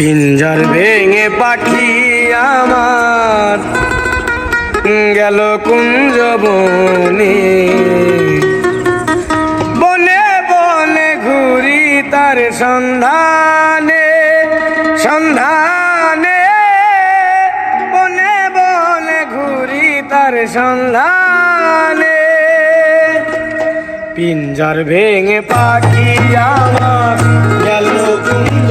পিঞ্জর ভেঙে পাখি আমার গেল কুঞ্জ বনে। বনে বনে ঘুরি তার সন্ধানে সন্ধানে। বনে বনে ঘুরি তার সন্ধানে। পিঞ্জর ভেঙে পাখি আমার গেল কুঞ্জ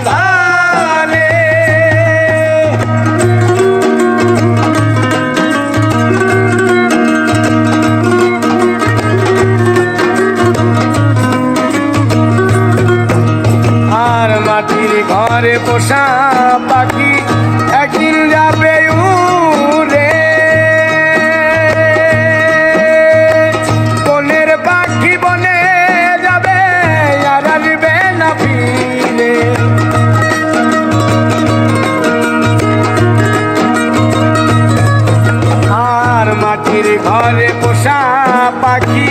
ঘরে পোষা পাখি, একদিন যাবে উড়ে। বনের পাখি বনে যাবে আর আসবে না ফিরে। আর মাটির ঘরে পোষা পাখি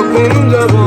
Kunjabu